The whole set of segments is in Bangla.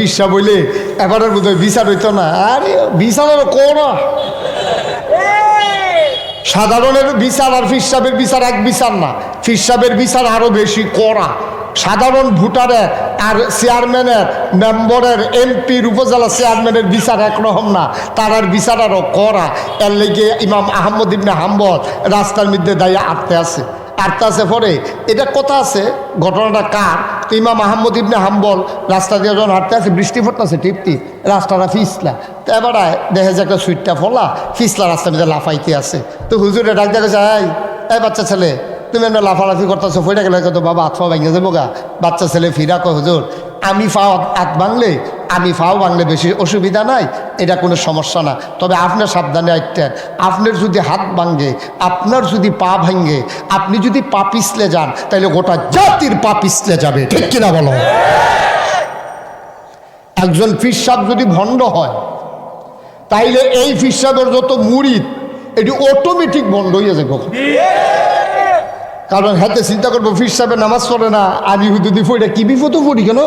চিকিৎসা বলে এবারের বোধ বিচার হইতো না। আরে বিচার আরও। কোনা সাধারণের বিচার আর ফিসাবের বিচার এক বিচার না। ফিসাবের বিচার আরও বেশি কড়া। সাধারণ ভোটারের আর চেয়ারম্যানের, মেম্বরের, এমপির, উপজেলা চেয়ারম্যানের বিচার একরকম না। তারার বিচার আরও করা এর লেগে ইমাম আহমদ ইবনে হাম্বল রাস্তার মধ্যে দাঁড়িয়ে আটতে আছে। আটতে আছে পরে। এটা কথা আছে, ঘটনাটা কার? তো ইমাম আহম্মদ ইবনে হাম্বল রাস্তা দিয়ে যখন হাঁটতে আছে বৃষ্টি পড়তেছে টিপটি রাস্তাটা ফিসলা। তো এবার দেখা যায় একটা সুইটটা ফলা, ফিসলা রাস্তার মধ্যে লাফাইতে আছে তো হুজুরে ডাক দেখে যায় এই বাচ্চা ছেলে, তুমি আমরা লাফালাফি করতেছো ফইটা গেলে তো বাবা আত্মা ভেঙে যাব গা। বাচ্চা ছেলে ফিরা কয়, হুজুর আমি ফাও হাত ভাঙলে আমি ফাও ভাঙলে বেশি অসুবিধা নাই, এটা কোনো সমস্যা না। তবে আপনার সাবধানে আইতেন। আপনার যদি হাত ভাঙে আপনার যদি পা ভাঙে আপনি যদি পা পিছলে যান তাহলে গোটা জাতির পা পিছলে যাবে। ঠিক কিনা বলো? একজন ফিসাব যদি ভণ্ড হয়, তাইলে এই ফিসাবের যত মুড়িদ, এটি অটোমেটিক বন্ধ হয়ে যাবে। কারণ হাতে চিন্তা করব ফির সাহেবের নামাজ পড়ে না। আমি হুদুদি ফইটা কি বিপদ পড়ি কেন?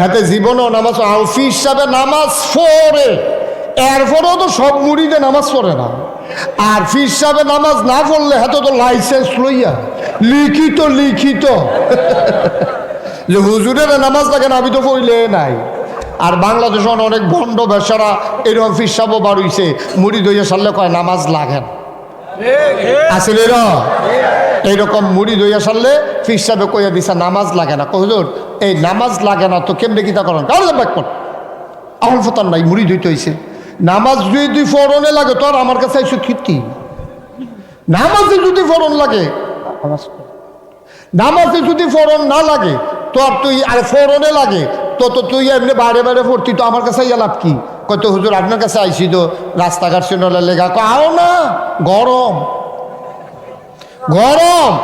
হাতে জীবনও নামাজ। আর ফির সাহেবের নামাজ পড়ে। এরপরেও তো সব মুড়িতে নামাজ পড়ে না। আর ফির সাহেবের নামাজ না পড়লে হাতে তো লাইসেন্স লইয়া। লিখিত লিখিত। যে হুজুরের নামাজ লাগে না আমি তো পড়লে নাই। আর বাংলাদেশ অনেক ভণ্ড বেসারা এরকম ফির সাহেবও বাড়ইছে মুড়ি দইয়া সারলে কয় নামাজ লাগেন আসলে র এইরকম মুড়ি দইয়া সারলে ফির সাহেবে কইয়া দিছে নামাজ লাগে না। কহুজুর এই নামাজ লাগে না তো কেমনে কিতা করেন? কারণ ব্যাকপট আহল ফতার নাই মুড়ি দইতে হইছে। নামাজ যদি তুই ফরনে লাগে তোর আমার কাছে আইসো কীর্তি নামাজে যদি ফরন লাগে নামাজে যদি ফরন না লাগে তোর তুই আর ফরনে লাগে তো তো তুই এমনি বাইরে বাইরে পড়তি তো আমার কাছে লাভ কি? কত হুজুর আপনার কাছে আইসি তো রাস্তাঘাট লেগা। কয়, আও না গরম। গরম!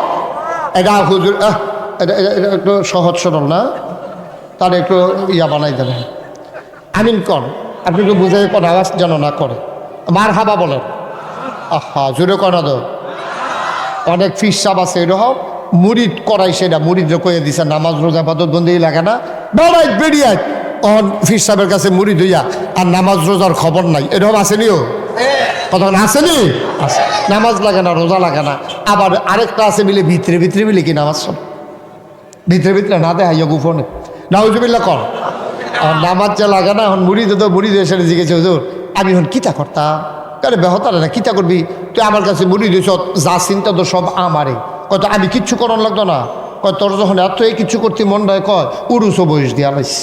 এটা হুজুর এটা, এটা- একটু সহজ সরল না? তার একটু ইয়া বানাই দেবেন আমিন কন, আপনি একটু বুঝাই কোন আওয়াজ যেন না করে। মার হাবা বলেন। আহা, জোরে কনা দো অনেক ফিসাব আছে, এরকম মুরিদ করাই সেটা মুরিদ কয়ে দিছে, নামাজ, রোজা পাতর বন্দি লাগে না? বেড়াই বেরিয়ে অন ফিসাবের কাছে মুড়ি ধুইয়া, আর নামাজ, রোজার খবর নাই। এরকম আসেনিও কতক্ষণ আসেনি আছে। নামাজ লাগে না রোজা লাগে না। আবার আরেকটা আছে মিলে ভিতরে ভিতরে মিলে কি নামাজ সব? ভিতরে ভিতরে না দেয় হাইয়া গুফনে নাউজুবিল্লা কর। আর নামাজ যা লাগে না এখন মুড়ি দে তো মুড়ি দিয়ে এসে জিজ্ঞেস হুজুর আমি এখন কিতা করতাম? আরে বেহতারে না কিতা করবি? তুই আমার কাছে মুড়ি দিয়েছ যা চিন্তা তো সব আমারে। কত আমি কিচ্ছু করন লাগতো না। কয় তোর যখন এত এই কিছু করতে মন দেয় কয় উরুসো বয়স দিয়া লাইস।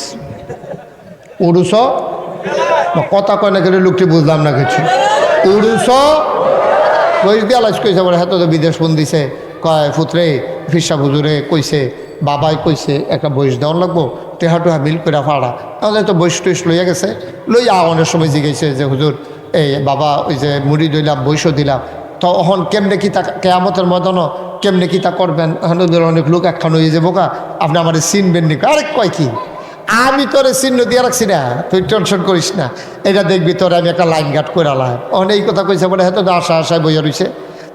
উরুস কথা কয় না কেন, লোকটি বুঝলাম না কিছু। উরুস বয়স দিয়া তো বিদেশ ফোন দিছে। কয়, ফুতরে ফিসা হুজুরে কইছে, বাবাই কইছে, একটা বয়স দেওয়ার লাগবো টেহা টেহা মিল করে ফাড়া। তাহলে তো বয়স টয়স লইয়া গেছে। লইয়া অনেক সময় জিগেছে যে, হুজুর, এই বাবা, ওই যে মুড়ি দইলাম বৈশও দিলাম। তো অহন কেমনে কি তা, কেয়ামতের ময়দানও কেমনে কি তা করবেন? অনেক লোক একখান হয়ে যাব কা আপনি আমার চিনবেন নি। আরেক কয় কি? আমি তোরে চিহ্ন দিয়ে রাখছি না, তুই টেনশন করিস না। এটা দেখবি তোর আমি একটা লাইন গার্ড করে আলাম অন এই কথা কইছে বলে হয়তো আশা আশায় বইয়া রইছে।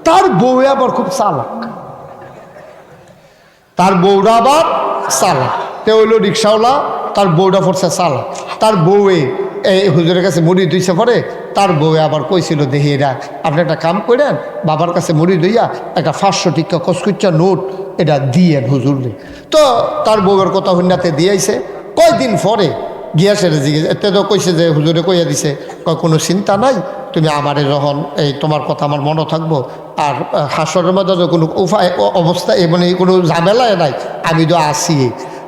তার বউ আবার খুব চালাক। তার বউরা আবার চালাক। তে হইল রিক্সাওয়ালা, তার বউটা পড়ছে চালাক। তার বউয়ে এই হুজুরের কাছে মুড়ি দুইছে পরে, তার বউয়ে আবার কইছিল, দেখি এরা আপনি একটা কাম করেন, বাবার কাছে মুড়ি দইয়া একটা পাঁচশো টিকা কসকুচ্চা নোট এটা দিয়ে হুজুরে তো তার বউয়ের কথা হুন্নাতে দিয়েছে কয়দিন পরে গিয়া সেরে জিজ্ঞেস এতে তো কইছে যে হুজুরে কইয়া দিছে, কয়, কোনো চিন্তা নাই, তুমি আমারে যখন এই তোমার কথা আমার মনে থাকব। আর হাসরের মধ্যে কোনো উপায় অবস্থা মানে কোনো ঝামেলায় নাই, আমি তো আসি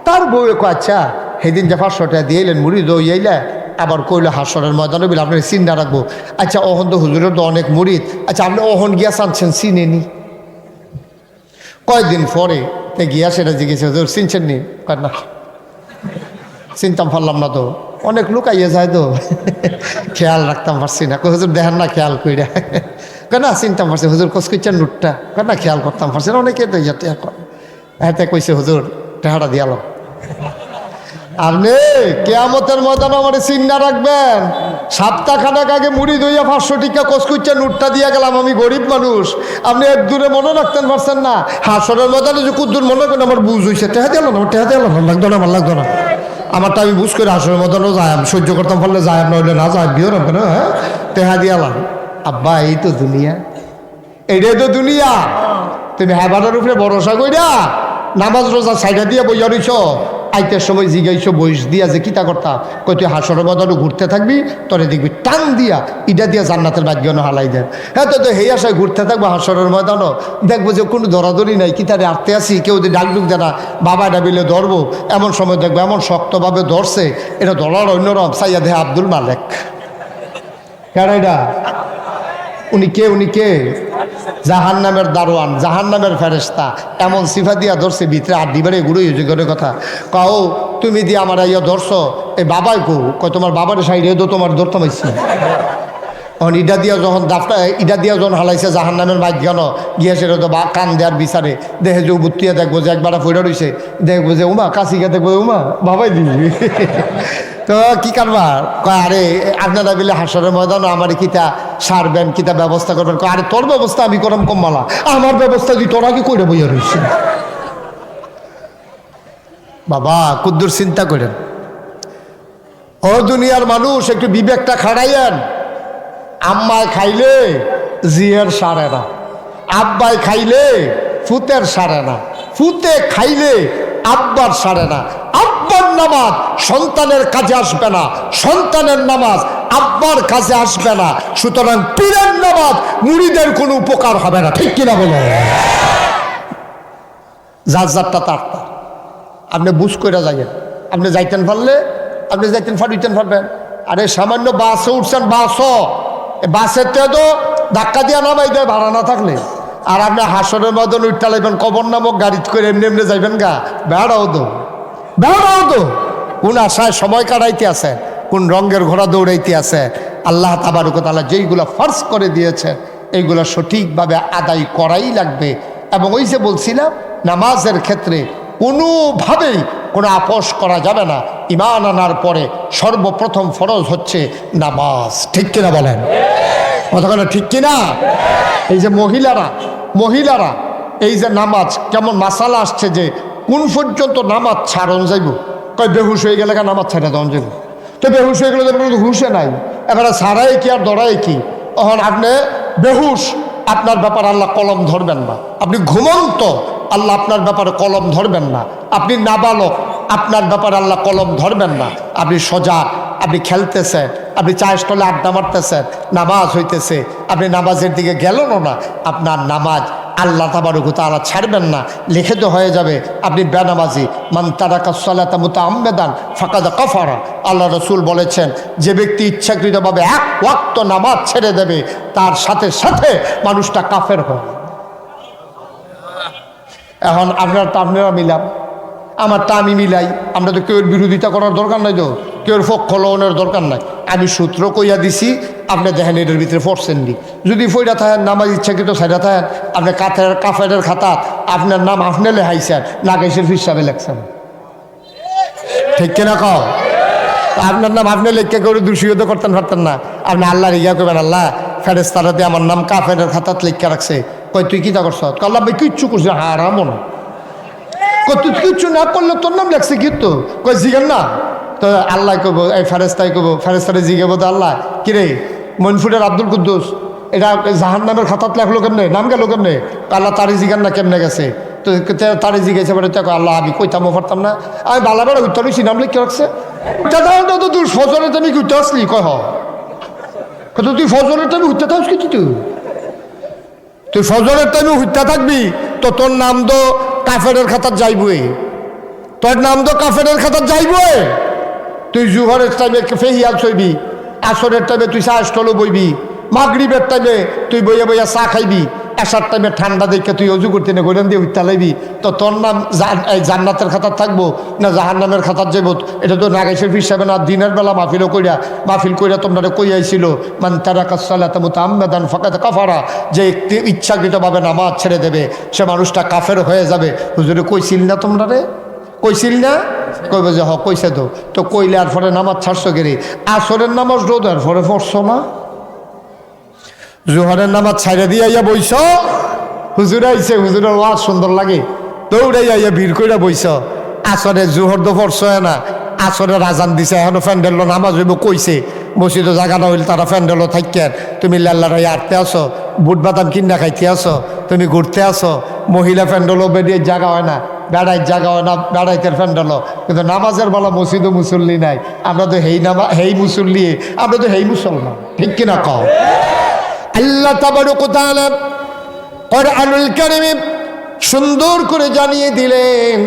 তার বউয়ে কয় আচ্ছা সেদিন যে পাঁচশোটা দিয়ে এলেন, মুড়ি দইয়াইলে আবার কইলো হাসরের ময়দানে বলে, আপনার চিন্তা রাখব। আচ্ছা অহন তো হুজুরের তো অনেক মুড়িদ আচ্ছা আপনি অহন গিয়া চাচ্ছেন চিনেনি কয়েকদিন পরে গিয়া সেটা জিজ্ঞেস চিনছেন নি? না। চিনতাম পারলাম না তো। অনেক লোক আইয়ে যায় তো। খেয়াল রাখতাম পারছি না। হুজুর দেখেন না খেয়াল কইরা। কেন না, চিনতাম পারছি। হুজুর কসকুচ্চার নুটটা। কেন না, খেয়াল করতাম পারছি না। অনেকে তো ইয়াতে হ্যাঁ কইছে, হুজুর, টেহাটা দিয়ালো আপনি কেয়ামতের ময়দান আমার চিন্তা রাখবেন। সপ্তাহখানেক আগে মুড়ি দইয়া পাঁচশো টিকা কসকুচ্চা নুটটা দিয়া গেলাম, আমি গরিব মানুষ। আপনি এক দূরে মনে রাখতেন পারছেন না। হাসরের ময়দানে যে কুদ্দুর মনে করেন, আমার বুঝ হয়েছে টেহা দিলাম আমার টেহা দিলাম আমার লাগতো না, আমার লাগতো না। আমারটা আমি বুঝ করে আসলে মতনও যায় সহ্য করতাম ফলে যায় নইলে না যায় বিয়ে কেন হ্যাঁ? তেহা দিয়ালাম আব্বা এই তো দুনিয়া। এইটাই তো দুনিয়া। তুমি হ্যাঁ উপরে ভরসা কইরা নামাজ রোজা সাইডা দিয়ে বইয়া রইছ। আইতের সময় জিগাইছ বয়স দিয়া যে কিতা করতা? কই, তুই হাসরের মতন ঘুরতে থাকবি, তোরে দেখবি, টান দিয়া, ইটা দিয়া জান্নাতের ভাগ্যনো হালাই দেন হ্যাঁ তো তো হেই আসায় ঘুরতে থাকব হাসরের ময়দানও দেখব যে কোনো ধরাধরি নাই, কিতারে আটতে আসি, কেউ যদি ডাক ডুক দেনা, বাবা ডাবিলে ধরবো। এমন সময় দেখব, এমন শক্তভাবে ধরছে, এটা ধরার অন্যরম সাইয়া দেহে আব্দুল মালেক। কেন এটা? উনি কে উনি কে? জাহান নামের দারোয়ান জাহান নামের ফেরেস্তা এমন সিফা দিয়া ধরছে, ভিতরে আর দিবারে গুড়ো হয়েছে করে কথা। কাও, তুমি দিয়ে আমার ইয়া ধরছ এই বাবাই কো? কয়, তোমার বাবার সাইডে তো তোমার ধরতাম তখন ইটা দিয়া যখন দাফটা ইটা দিয়া যখন হালাইছে জাহান নামের গানো গিয়ে সেটা বা কান দেওয়ার বিচারে দেখে যে বুত্তিয়া দেখব যে একবার ফইরা রইছে, দেখব যে উমা কাশি গিয়ে দেখব উমা, বাবাই দিবি তো কি কারবার? কয়, আরে, আপনারা বিলে হাসরের ময়দান আমার কিতা সারবেন, কিতা ব্যবস্থা করবেন? কয়, আরে, তোর ব্যবস্থা আমি করম কম্মালা। আমার ব্যবস্থা তুই তোরা কি করে বইয়া রইছে বাবা, কুদ্দুর চিন্তা করেন। ও দুনিয়ার মানুষ, একটু বিবেকটা খাড়াইয়েন। আম্মায় খাইলে জিয়ের সারে না। আব্বাই খাইলে ফুতের সারে না। ফুতে খাইলে আব্বার সারে না। আব্বার নামাজ সন্তানের কাজে আসবে না, সন্তানের নামাজ আব্বার কাজে আসবে না। সুতরাং পীরের নামাজ মুড়িদের কোনো উপকার হবে না। ঠিক কিনা বলো? যার যারটা তার। আপনি বুঝ করে যাইয়েন। আপনি যাইতেন পারলে, আপনি যাইতেন ফাড়িতেন পারবেন। আরে সামান্য বাসে উঠছেন বাসও বাসের তো ধাক্কা দিয়া নামাই দেয়, ভাড়া না থাকলে। আর আপনি হাসনের মতন উঠতে লাগবেন, কবর নামক গাড়ি করে এমনি এমনি যাইবেন গা। বেড়াও তো। বেড়াও তো। কোন আশায় সময় কাটাইতে আছে, কোন রঙের ঘোড়া দৌড়াইতে আছে, আল্লাহ তাবারুকতালা যেইগুলো ফার্স করে দিয়েছেন এইগুলো সঠিকভাবে আদায় করাই লাগবে। এবং ওই যে বলছিলাম, নামাজের ক্ষেত্রে কোনোভাবেই কোনো আপোষ করা যাবে না। ইমান আনার পরে সর্বপ্রথম ফরজ হচ্ছে নামাজ। ঠিক কিনা বলেন? কতক্ষণ ঠিক কিনা? এই যে মহিলারা মহিলারা, এই যে নামাজ, কেমন মাসালা আসছে যে কোন পর্যন্ত নামাজ ছাড়ন যাইব? কয়, বেহুশ হয়ে গেলে নামাজ ছাড়া দেওয়া যাইব। তো বেহুশ হয়ে গেলে তো হুশে নাই। এবারে সারাই কি আর দড়াই কি? তখন আপনি বেহুশ, আপনার ব্যাপার আল্লাহ কলম ধরবেন না। আপনি ঘুমন্ত, আল্লাহ আপনার ব্যাপারে কলম ধরবেন না। আপনি নাবালক, আপনার ব্যাপারে আল্লাহ কলম ধরবেন না। আপনি সজাগ, আপনি খেলতেছেন, আপনি চায়ের স্টলে আড্ডা মারতেছেন, নামাজ হইতেছে। আপনি নামাজের দিকে গেলেনও না। আপনার নামাজ আল্লাহ তাবারুকু তারা ছাড়বেন না, লিখিত হয়ে যাবে, আপনি বেনামাজি, মান তারাকা সালাতা মুতা আম্বেদান ফাঁকাদা কফারা। আল্লাহ রসুল বলেছেন, যে ব্যক্তি ইচ্ছাকৃতভাবে এক ওয়াক্ত নামাজ ছেড়ে দেবে, তার সাথে সাথে মানুষটা কাফের হয় এখন আপনার তো আপনারা মিলাম আমারটা আমি মিলাই আমরা তো কেউর বিরোধিতা করার দরকার নাই তো, কেউর পক্ষ লওয়ানোর দরকার নাই। আমি সূত্র কইয়া দিছি, আপনি দেখেন এটার ভিতরে পড়ছেন নি যদি ফইরা থাকেন, নামাজ ইচ্ছাকৃত সাইডা থাকেন, আপনি কাথের কাফের খাতা, আপনার নাম আপনি লেহাইছেন নাগাইশের হিসাবে লেখছেন। ঠিক কিনা কও? আপনার নাম আপনি লেখকে করে দূষিত করতেন পারতেন না। আপনি আল্লাহর ইয়া করবেন আল্লাহ ফেরেস্তারাতে আমার নাম কাফের খাতাত লেখা রাখছে। কই, তুই কিতা করছ? আল্লাহ ভাই, কিচ্ছু করছে হারামও না। কই তুই কিচ্ছু না করলে তোর নাম লেখছে কি তো? কই জিগেন না তো আল্লাহ কব, এই ফেরেস্তাই কব ফেরেস্তারে জিগেব তো আল্লাহ, কিরে মনফুরের আব্দুল কুদ্দুস, এটা জাহান নামের খাতাত লেখলো কেমনে, নাম গেল কেমনে? আল্লাহ তারি জিগান না কেমনে গেছে? তো তারি জিগেছে বলে, তো আল্লাহ, আমি কইতাম পারতাম না। আমি বালা বেড়া উত্তর হয়েছি নাম লিখে রাখছে। তো তুই ফজরে তুমি কি উঠতে আসলি, কয় হ। কত তুই ফজরের টাইমে উঠতে থাকস কি তুই? তুই ফজরের টাইমে উঠতে থাকবি, তো তোর নাম তো কাফেরের খাতার যাইবই। তোর নাম তো কাফেরের খাতার যাইবই। তুই জুহরের টাইমে ফেহিয়াল ছইবি আসরের টাইমে তুই চা স্টলও বইবি, মাগরিবের টাইমে তুই বইয়া বইয়া চা খাইবি আসার টাইমে ঠান্ডা দেখে তুই অজু করতে না গোলেন দিয়ে উঠতে লাইবি তো তোর নাম জান্নাতের খাতার থাকব না জাহান নামের খাতার যাব এটা তো নাগাইশের হিসাবে না দিনের বেলা মাহফিলও কইরা মাহফিল কইরা তোমরা কইয়াইছিল মান তারা কাসালাত আহমেদান ফাঁকাত কাফারা যে ইচ্ছাকৃতভাবে নামাজ ছেড়ে দেবে, সে মানুষটা কাফের হয়ে যাবে। হুজুরে কইছিল না তোমরা রে কইছিল না? কইবে যে হ কইছে তো। তো কইলে আর পরে নামাজ ছাড়ছো গেরি আসরের নামাজ রোদ, আর পরে পড়ছো না? জোহরের নামাজ ছাইড়ে দিয়ে আইয়া বইছ? হুজুর আইছে, হুজুরের ওয়াজ সুন্দর লাগে। দৌড়াই আইয়া ভিড় কইরা বইছ। আসরে জোহর তো পড়ছ না। আসরের আজান দিছে, এখনও ফ্যান্ডেল নামাজ হইব কইছে। মসজিদে জায়গা না হইলে, তারা ফ্যান্ডেলও থাকেন তুমি লাল্লারাই আটতে আসো, বুট বাদাম কিনা খাইতে আসো, তুমি ঘুরতে আসো। মহিলা ফ্যান্ডেলও বেরিয়ে জায়গা হয় না। বেড়াই হয় না বেড়াইতের ফ্যান্ডেলও কিন্তু নামাজের বেলা মসজিদও মুসল্লি নাই। আমরা তো হেই নামা, হেই মুসল্লি, আমরা তো হেই মুসলমান। ঠিক কিনা কও? আল্লাহ তাবারক তাআলা কোরআনুল কারিমে সুন্দর করে জানিয়ে দিলেন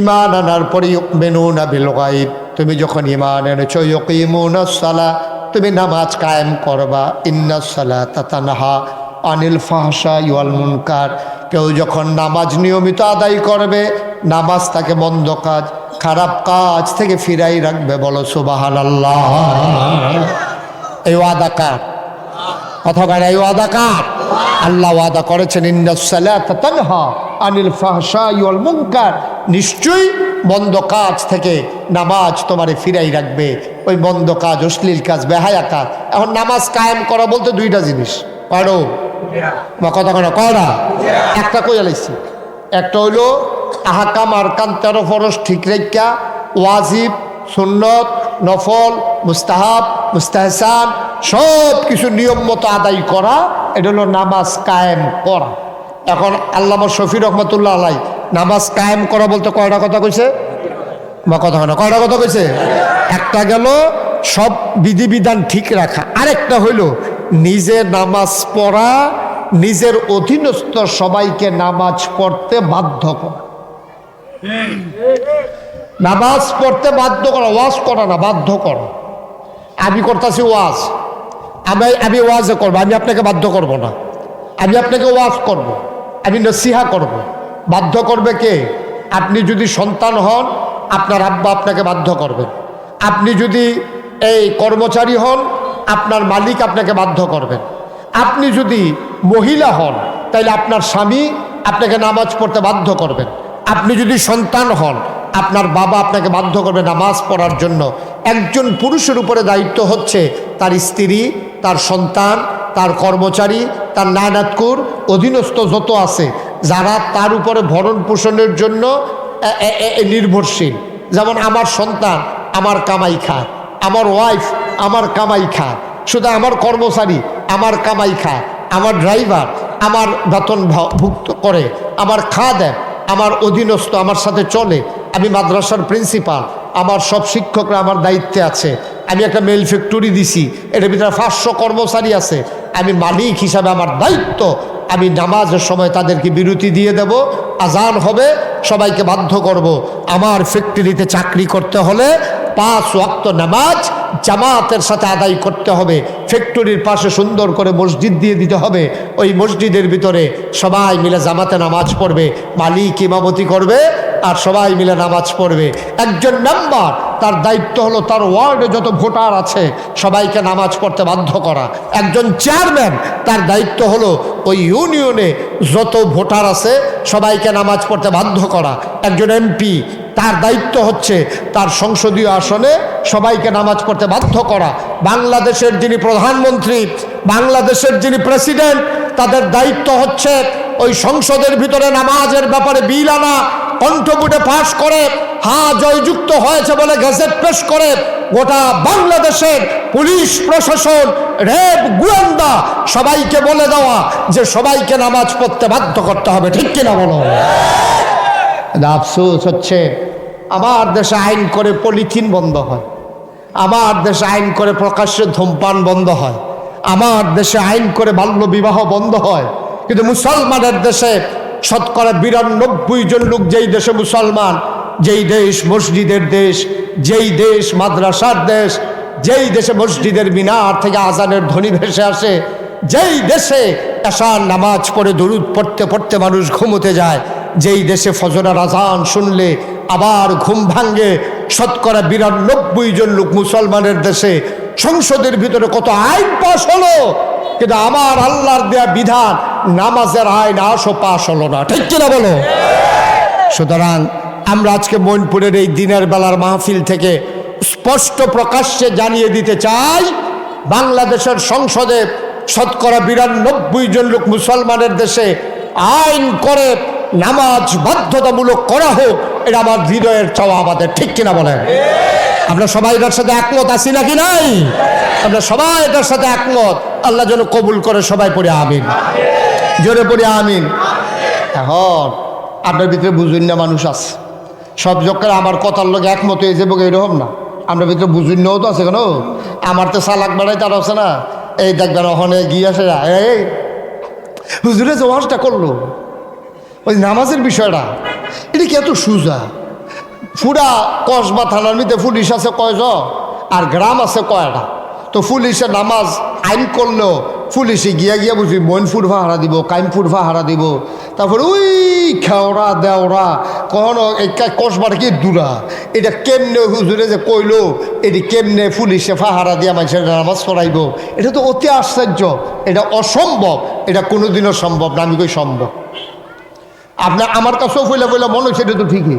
ইমান আনার পরে মেনুনা বিল গাইব তুমি যখন ইমান এনেছো ইয়কিমুনা সালা তুমি নামাজ কায়েম করবা। ইন্না সালা তাতানহা আনিল ফাহসা ইওয়াল মুনকার। কেউ যখন নামাজ নিয়মিত আদায় করবে, নামাজ তাকে মন্দ কাজ, খারাপ কাজ থেকে ফিরাই রাখবে, বলো সুবাহান আল্লাহ এই ওয়াদা কার? অথবা এই ওয়াদা কার? আল্লাহ ওয়াদা করেছেন ইন্দাসালাহা আনিল ফাহশা ইউল মুনকার। নিশ্চয়ই বন্ধ কাজ থেকে নামাজ তোমারে ফিরাই রাখবে। ওই বন্ধ কাজ, অশ্লীল কাজ, বেহায়া কাজ। এখন নামাজ কায়েম করা বলতে দুইটা জিনিস। পারো বা কথা কেন কয়টা একটা কই আলাইছি একটা হইল আহাকাম আর কান তেরো ফরস ঠিক রেখা ওয়াজিব সুন্নত নফল মুস্তাহাব মুস্তাহসান সব কিছু নিয়ম মতো আদায় করা এটা হলো নামাজ কায়েম করা। এখন আল্লামা শফি রহমতুল্লাহ আলাই নামাজ কায়েম করা বলতে কয়টা কথা কইছে? বা কথা হয় না কয়টা কথা কইছে? একটা গেল সব বিধিবিধান ঠিক রাখা। আরেকটা হইল নিজে নামাজ পড়া, নিজের অধীনস্থ সবাইকে নামাজ পড়তে বাধ্য করা। নামাজ পড়তে বাধ্য করা, ওয়াজ করা না, বাধ্য করা। আমি করতেছি ওয়াজ। আমি আমি ওয়াজে করব, আমি আপনাকে বাধ্য করব না। আমি আপনাকে ওয়াজ করব। আমি নসিহা করব। বাধ্য করবে কে? আপনি যদি সন্তান হন, আপনার আব্বা আপনাকে বাধ্য করবেন আপনি যদি এই কর্মচারী হন আপনার মালিক আপনাকে বাধ্য করবেন আপনি যদি মহিলা হন তাহলে আপনার স্বামী আপনাকে নামাজ পড়তে বাধ্য করবেন আপনি যদি সন্তান হন, আপনার বাবা আপনাকে বাধ্য করবে নামাজ পড়ার জন্য। একজন পুরুষের উপরে দায়িত্ব হচ্ছে তার স্ত্রী, তার সন্তান, তার কর্মচারী, তার নায়নাতকুর অধীনস্থ যত আছে, যারা তার উপরে ভরণ পোষণের জন্য নির্ভরশীল। যেমন আমার সন্তান, আমার কামাই খায় আমার ওয়াইফ আমার কামাই খায় শুধু আমার কর্মচারী, আমার কামাই খায় আমার ড্রাইভার, আমার বেতন ভুক্ত করে, আমার খাওয়া দেয় আমার অধীনস্থ, আমার সাথে চলে, আমি মাদ্রাসার প্রিন্সিপাল, আমার সব শিক্ষকরা আমার দায়িত্বে আছে, আমি একটা মেল ফ্যাক্টরি দিছি এটার ভিতরে পাঁচশো কর্মচারী আছে, আমি মালিক হিসাবে আমার দায়িত্ব, আমি নামাজের সময় তাদেরকে বিরতি দিয়ে দেব, আজান হবে, সবাইকে বাধ্য করব, আমার ফ্যাক্টরিতে চাকরি করতে হলে পাঁচ ওয়াক্ত নামাজ জামাতের সাথে আদায় করতে হবে। ফ্যাক্টরির পাশে সুন্দর করে মসজিদ দিয়ে দিতে হবে। ওই মসজিদের ভিতরে সবাই মিলে জামাতে নামাজ পড়বে। মালিক ইমামতি করবে আর সবাই মিলে নামাজ পড়বে। একজন মেম্বার তার দায়িত্ব হলো তার ওয়ার্ডে যত ভোটার আছে সবাইকে নামাজ পড়তে বাধ্য করা। একজন চেয়ারম্যান, তার দায়িত্ব হলো ওই ইউনিয়নে যত ভোটার আছে সবাইকে নামাজ পড়তে বাধ্য করা। একজন এমপি, তার দায়িত্ব হচ্ছে তার সংসদীয় আসনে সবাইকে নামাজ পড়তে বাধ্য করা। বাংলাদেশের যিনি প্রধানমন্ত্রী, বাংলাদেশের যিনি প্রেসিডেন্ট, তাদের দায়িত্ব হচ্ছে ওই সংসদের ভিতরে নামাজের ব্যাপারে বিল আনা কণ্ঠপুটে পাশ করে, হা জয়যুক্ত হয়েছে বলে গেজেট পেশ করে, গোটা বাংলাদেশের পুলিশ প্রশাসন রেব গোয়েন্দা সবাইকে বলে দেওয়া যে সবাইকে নামাজ পড়তে বাধ্য করতে হবে। ঠিক কিনা বলো? আফসোস হচ্ছে, আমার দেশে আইন করে পলিথিন বন্ধ হয়, আমার দেশে আইন করে প্রকাশ্যে ধূমপান বন্ধ হয়, আমার দেশে আইন করে বাল্য বিবাহ বন্ধ হয়, কিন্তু মুসলমানের দেশে শতকরা বিরানব্বই জন লোক যেই দেশে মুসলমান, যেই দেশ মসজিদের দেশ, যেই দেশ মাদ্রাসার দেশ, যেই দেশে মসজিদের মিনার থেকে আজানের ধ্বনি ভেসে আসে, যেই দেশে এশার নামাজ পড়ে, দরুদ পড়তে পড়তে মানুষ ঘুমোতে যায়, যেই দেশে ফজরার আজান শুনলে আবার ঘুম ভাঙ্গে শতকরা বিরানব্বই জন লোক মুসলমানের দেশে সংসদের ভিতরে কত আইন পাশ হলো? কিন্তু আমার আল্লাহর দেয়া বিধান, নামাজের আইন আসো পাশ হলো না। ঠিক কিনা বলো? সুতরাং আমরা আজকে মৈনপুরের এই দিনের বেলার মাহফিল থেকে স্পষ্ট প্রকাশ্যে জানিয়ে দিতে চাই, বাংলাদেশের সংসদে শতকরা বিরানব্বই জন লোক মুসলমানের দেশে আইন করে নামাজ বাধ্যতামূলক করা হোক, এটা আমার হৃদয়ের চাওয়া আমাদের। ঠিক কিনা বলেন? আমরা সবাই এটার সাথে একমত আছি নাকি নাই? আমরা সবাই এটার সাথে একমত। আল্লাহ যেন কবুল করে সবাই পড়ে, আমিন। জোরে পড়ে, আমিন। এখন আপনার ভিতরে বুঝুন না মানুষ আছে। সব জক্কার আমার কথার লোক একমত হয়ে যাব, এরকম না। আমরা ভিতরে বুঝুন নাও তো আছে কেন? আমার তো সালাক বাড়াই তার আছে না। এই দেখবেন ওখানে গিয়ে আসে এই। হুজুরে যে ওয়াজটা করল, ওই নামাজের বিষয়টা, এটা কি এত সুজা? পুরা কসবা থানার মধ্যে পুলিশ আছে কয়জন আর গ্রাম আছে কয়টা? তো পুলিশে নামাজ আইন করলেও পুলিশে গিয়া গিয়া বুঝি মইনপুর ভাড়া দিব কাইম কাইমপুর ভাড়া দিব। তারপর ওই খেওড়া দেওড়া, কখনো এই কসবার কি দূরা? এটা কেমনে হুজুরে যে কইলো, এটি কেমনে পুলিশে ফাহারা দিয়া মানুষের নামাজ পড়াইব? এটা তো অতি আশ্চর্য। এটা অসম্ভব। এটা কোনোদিনও সম্ভব না। আমি কই সম্ভব? আপনার আমার কাছেও ফইলে ফইলে মনে হচ্ছে এটা তো ঠিকই।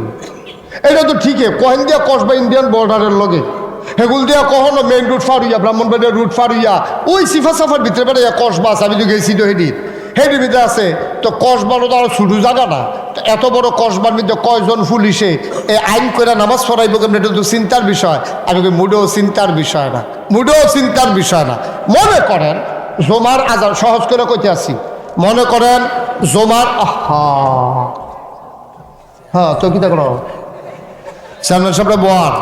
এটা তো ঠিকই। কহেন দিয়া কসবা ইন্ডিয়ান বর্ডারের লগে। হেগুল দিয়া কখনো মেইন রুট ফারুইয়া ব্রাহ্মণবাড়িয়া রুট ফারুইয়া ওই সিফা সাফার ভিতরে বেড়ে কসবা আছে, আমি তো গেছি তো হেডির হেডির ভিতরে আছে, তো কসবারও তো আরও ছোটো জায়গা না। এত বড় কসবার মধ্যে কয়জন পুলিশে এই আইন করে নামাজ পড়াইব কেমন? এটা তো চিন্তার বিষয়। আমি মুডেও চিন্তার বিষয় না। মুডেও চিন্তার বিষয় না। মনে করেন, জমার আজান, সহজ করে কইতে আসি। মনে করেন, জমার আহা। হ্যাঁ তো কিতা করো? চেয়ারম্যান সাহেবরা বোয়ার।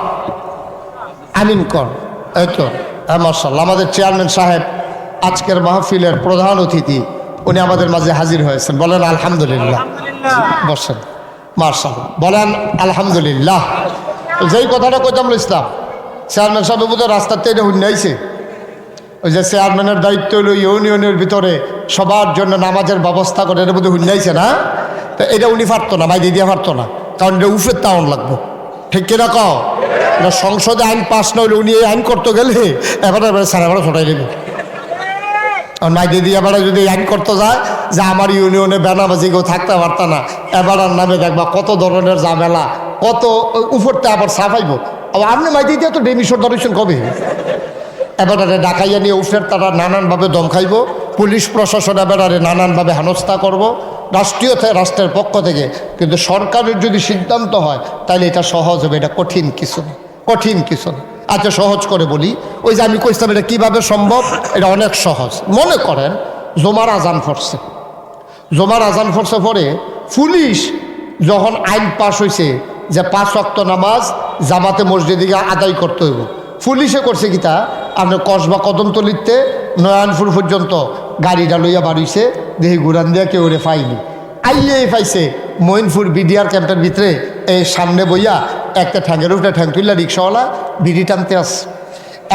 আমিন কর এই তো। হ্যাঁ মার্শাল্লাহ আমাদের চেয়ারম্যান সাহেব আজকের মাহফিলের প্রধান অতিথি উনি আমাদের মাঝে হাজির হয়েছেন। বলেন আলহামদুলিল্লাহ। বসেন। মার্শাল বলেন আলহামদুলিল্লাহ। যেই কথাটা কইতাম ইসলাম চেয়ারম্যান সাহেব বোধহয় রাস্তার থেকে হুন্যাইছে ওই যে চেয়ারম্যানের দায়িত্ব হলো ইউনিয়নের ভিতরে সবার জন্য নামাজের ব্যবস্থা করে এটা মধ্যে হুন্যাইছে না? তো এটা উনি পারতো না মাই দিদিয়া পারতো না। কারণ এটা উফের তাউন লাগবো। ঠিক কিনা কও? এটা সংসদে আইন পাস না হলে উনি এই আইন করতে গেলে এবার এবার সারা বেড়া ছটাই দেবে। আর মাই দিদি এবার যদি আইন করতে যায়, যে আমার ইউনিয়নে বেনাবাজি কেউ থাকতে পারত না, এবার নামে দেখবা কত ধরনের ঝামেলা, কত উপরতে আবার সাফাইব আবার আপনি মাই দিদি তো ডেমিশন ধরেছেন কবে? এবারে ডাকাইয়া নিয়ে উঠে তারা নানানভাবে দম খাইব। পুলিশ প্রশাসন এবারে নানানভাবে হেনস্থা করব। রাষ্ট্রীয় রাষ্ট্রের পক্ষ থেকে। কিন্তু সরকারের যদি সিদ্ধান্ত হয়, তাহলে এটা সহজ হবে। এটা কঠিন কিছু না। কঠিন কিছু না। আচ্ছা সহজ করে বলি। ওই যে আমি কইতাম এটা কীভাবে সম্ভব? এটা অনেক সহজ। মনে করেন, জোমার আজান ফরছে। জোমার আজান ফরছে পরে পুলিশ যখন আইন পাশ হয়েছে যে পাঁচ অক্ত নামাজ জামাতে মসজিদে আদায় করতে হইব। পুলিশে করছে কিতা আপনার কসবা কদমতলিতে নয়নপুর পর্যন্ত গাড়িটা লইয়া বাড়িছে দেখি ঘুরান দিয়া কেউ রে পাইনি। আইয়ে পাইছে মইনপুর বিডিআর ক্যাম্পের ভিতরে এই সামনে বইয়া একটা ঠ্যাঙ্গের উপরে ঠ্যাং তুললা রিক্সাওয়ালা বিড়ি টানতে আস।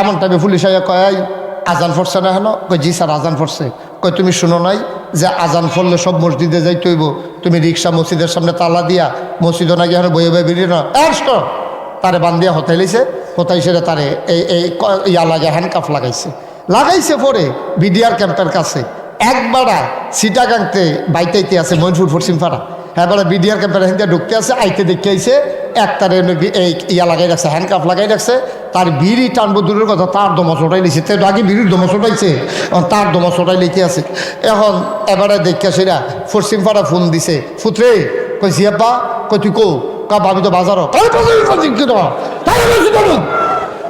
এমন টাইমে পুলিশ আইয়া কয় আজান ফরছে না হেন? কই জি স্যার, আজান ফরছে। কই তুমি শুনো নাই যে আজান ফরলে সব মসজিদে যাই হইব। তুমি রিক্সা মসজিদের সামনে তালা দিয়া মসজিদও না গিয়ে বইয়ে বইয়ে বেরিয়ে না? এস তারে বান্ধিয়া হতাইলিছে হতাইছে তারে এই এই ইয়া লাগে হ্যান্ডকাফ লাগাইছে। লাগাইছে পরে বিডিআর ক্যাম্পের কাছে। একবারা সিটাগাংতে বাইতাইতে আছে মইনপুর পশ্চিমপাড়া হ্যাঁ বিডিআর ক্যাম্পের হেঁটে ঢুকতে আছে, আইতে দেখতে আইছে একটারে এই ইয়া লাগাই রাখছে হ্যান্ডকাফ লাগাই রাখছে, তার বিড়ি টানবো দূরের কথা, তার দমা চোটাই লিছে তো আগে বিড়ির দমা চোটাইছে এখন তার দমা চোটাই লিতে আছে। এখন এবারে দেখে সেরা পশ্চিমপাড়া ফোন দিছে, ফুতরে কই জিয়াপ্পা কই তুই কো? কা ভাবি তো বাজারও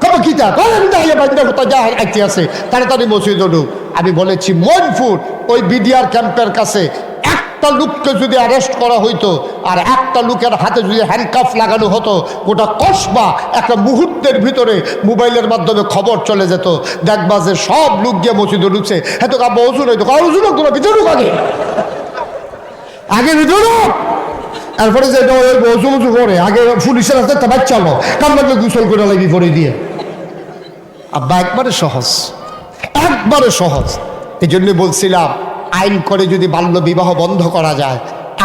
কবে কিতা কবে আমি দাঁড়িয়ে বান্ধব কোথায় যা আইতে আছে। তাড়াতাড়ি মসজিদ ঢুক আমি বলেছি, মনফুর, ওই বিডিআর ক্যাম্পের কাছে একটা লোককে যদি অ্যারেস্ট করা হইতো, আর একটা লোকের হাতে যদি হ্যান্ডকাফ লাগানো হতো, গোটা কসবা একটা মুহূর্তের ভিতরে মোবাইলের মাধ্যমে খবর চলে যেত। দেখবা যে সব লোক গিয়ে মসজিদে ঢুকছে। হ্যাঁ তো কাব্য ওষুধ হইতো কারও ওষুধ তোরা ভিতরে ঢুক আগে? আগে ভিতরে। তারপরে যে উঁচু করে আগে পুলিশের তো বাচ্চালো কামড়াকে গুসল করে লাগি করে দিয়ে। আব্বা, একবারে সহজ। একবারে সহজ। এই জন্য বলছিলাম, আইন করে যদি বাল্য বিবাহ বন্ধ করা যায়,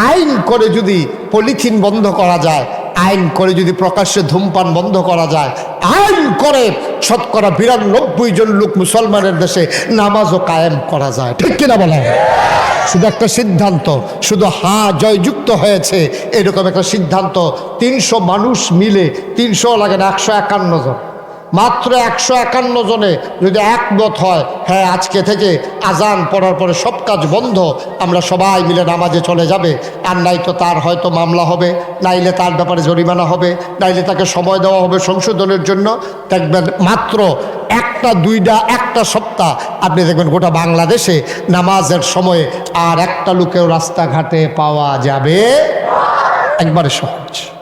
আইন করে যদি পলিথিন বন্ধ করা যায়, আইন করে যদি প্রকাশ্যে ধূমপান বন্ধ করা যায়, আইন করে শতকরা বিরানব্বই জন লোক মুসলমানের দেশে নামাজও কায়েম করা যায়। ঠিক কিনা বলেন? শুধু একটা সিদ্ধান্ত, শুধু হা জয়যুক্ত হয়েছে, এরকম একটা সিদ্ধান্ত, তিনশো মানুষ মিলে তিনশো লাগে না, একশো একান্ন জন। মাত্র একশো একান্ন জনে যদি একমত হয় হ্যাঁ আজকে থেকে আজান পড়ার পরে সব কাজ বন্ধ, আমরা সবাই মিলে নামাজে চলে যাবে। আর নাই তো তার হয়তো মামলা হবে, নাইলে তার ব্যাপারে জরিমানা হবে, নাইলে তাকে সময় দেওয়া হবে সংশোধনের জন্য। দেখবেন মাত্র একটা, দুইটা, একটা সপ্তাহ, আপনি দেখবেন গোটা বাংলাদেশে নামাজের সময়ে আর একটা লোকেও রাস্তাঘাটে পাওয়া যাবে। একবারে সহজ।